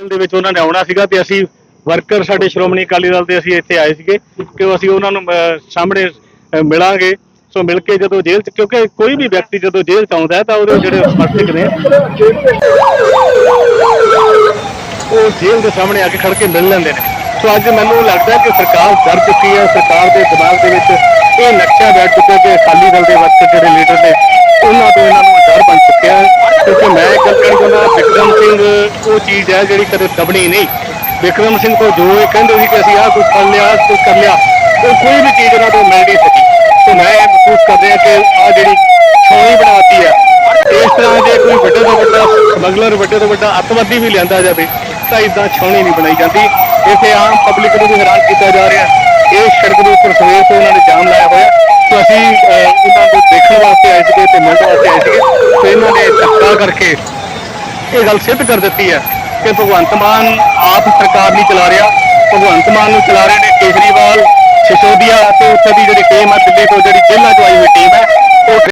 ਦੇ ਵਿੱਚ ਉਹਨਾਂ ਨੇ ਆਉਣਾ ਸੀਗਾ ਤੇ ਅਸੀਂ ਵਰਕਰ ਸਾਡੇ ਸ਼੍ਰੋਮਣੀ ਅਕਾਲੀ ਦਲ ਦੇ ਅਸੀਂ ਇੱਥੇ ਆਏ ਸੀਗੇ ਕਿ ਅਸੀਂ ਉਹਨਾਂ ਨੂੰ ਸਾਹਮਣੇ ਮਿਲਾਂਗੇ। ਸੋ ਮਿਲ ਕੇ ਜਦੋਂ ਜੇਲ੍ਹ ਚ, ਕਿਉਂਕਿ ਕੋਈ ਵੀ ਵਿਅਕਤੀ ਜਦੋਂ ਜੇਲ੍ਹ ਚ ਆਉਂਦਾ ਤਾਂ ਉਹਦੇ ਜਿਹੜੇ ਸਮਰਥਕ ਨੇ, ਉਹ ਜੇਲ੍ਹ ਦੇ ਸਾਹਮਣੇ ਆ ਕੇ ਖੜ ਕੇ ਮਿਲ ਲੈਂਦੇ ਨੇ। ਸੋ ਅੱਜ ਮੈਨੂੰ ਲੱਗਦਾ ਕਿ ਸਰਕਾਰ ਡਰ ਚੁੱਕੀ ਹੈ, ਸਰਕਾਰ ਦੇ ਦਿਮਾਗ ਦੇ ਵਿੱਚ ਇਹ ਨਕਸ਼ਾ ਬੈਠ ਚੁੱਕਿਆ ਕਿ ਅਕਾਲੀ ਦਲ ਦੇ ਵਰਕਰ ਜਿਹੜੇ ਲੀਡਰ ਨੇ, ਉਹਨਾਂ ਤੋਂ ਇਹਨਾਂ ਨੂੰ ਡਰ ਬਣ ਚੁੱਕਿਆ ਹੈ ਕਿਉਂਕਿ ਮੈਂ ਇੱਕ ਗੱਲ ਕਹਿਣਾ ਚਾਹੁੰਦਾ ਵਿਕਰਮ ਸਿੰਘ ਉਹ ਚੀਜ਼ ਹੈ ਜਿਹੜੀ ਕਦੇ ਦਬਣੀ ਨਹੀਂ। ਵਿਕਰਮ ਸਿੰਘ ਤੋਂ ਜੋ ਇਹ ਕਹਿੰਦੇ ਸੀ ਕਿ ਅਸੀਂ ਆਹ ਕੁਝ ਕਰ ਲਿਆ, ਆਹ ਕੁਝ ਕਰ ਲਿਆ, ਉਹ ਕੋਈ ਵੀ ਚੀਜ਼ ਉਹਨਾਂ ਤੋਂ ਮਿਲ ਨਹੀਂ ਸਕੀ। ਤੇ ਮੈਂ ਇਹ ਮਹਿਸੂਸ ਕਰ ਰਿਹਾ ਕਿ ਆਹ ਜਿਹੜੀ ਛੋਣੀ ਬਣਾਤੀ ਹੈ, ਇਸ ਤਰ੍ਹਾਂ ਜੇ ਕੋਈ ਵੱਡੇ ਤੋਂ ਵੱਡਾ ਸਮਗਲਰ, ਵੱਡੇ ਤੋਂ ਵੱਡਾ ਅੱਤਵਾਦੀ ਵੀ ਲਿਆਂਦਾ ਜਾਵੇ, ਤਾਂ ਇਦਾਂ ਛਾਉਣੀ ਨਹੀਂ ਬਣਾਈ ਜਾਂਦੀ। ਇਥੇ ਆਮ ਪਬਲਿਕ ਨੂੰ ਵੀ ਹੈਰਾਨ ਕੀਤਾ ਜਾ ਰਿਹਾ ਇਹ ਸੜਕ ਦੇ ਉੱਪਰ ਸਵੇਰ ਤੋਂ ਉਹਨਾਂ ਨੇ ਜਾਮ ਲਾਇਆ ਹੋਇਆ ਤੇ ਅਸੀਂ ਉਹਨਾਂ ਨੂੰ ਦੇਖਣ ਵਾਸਤੇ ਆਏ ਸੀਗੇ ਤੇ ਮਿਲਣ ਵਾਸਤੇ ਆਏ ਸੀਗੇ। ਤੇ ਇਹਨਾਂ ਨੇ ਧੱਕਾ ਕਰਕੇ ਇਹ ਗੱਲ ਸਿੱਧ ਕਰ ਦਿੱਤੀ ਹੈ ਕਿ ਭਗਵੰਤ ਮਾਨ ਆਪ ਸਰਕਾਰ ਨਹੀਂ ਚਲਾ ਰਿਹਾ। ਭਗਵੰਤ ਮਾਨ ਨੂੰ ਚਲਾ ਰਹੇ ਨੇ ਕੇਜਰੀਵਾਲ, ਸਿਸੋਦੀਆ ਤੇ ਉੱਥੇ ਦੀ ਜਿਹੜੀ ਟੀਮ ਹੈ ਦਿੱਲੀ ਤੋਂ ਜਿਹੜੀ ਜੇਲ੍ਹਾਂ 'ਚ ਆਈ ਹੋਈ ਟੀਮ ਹੈ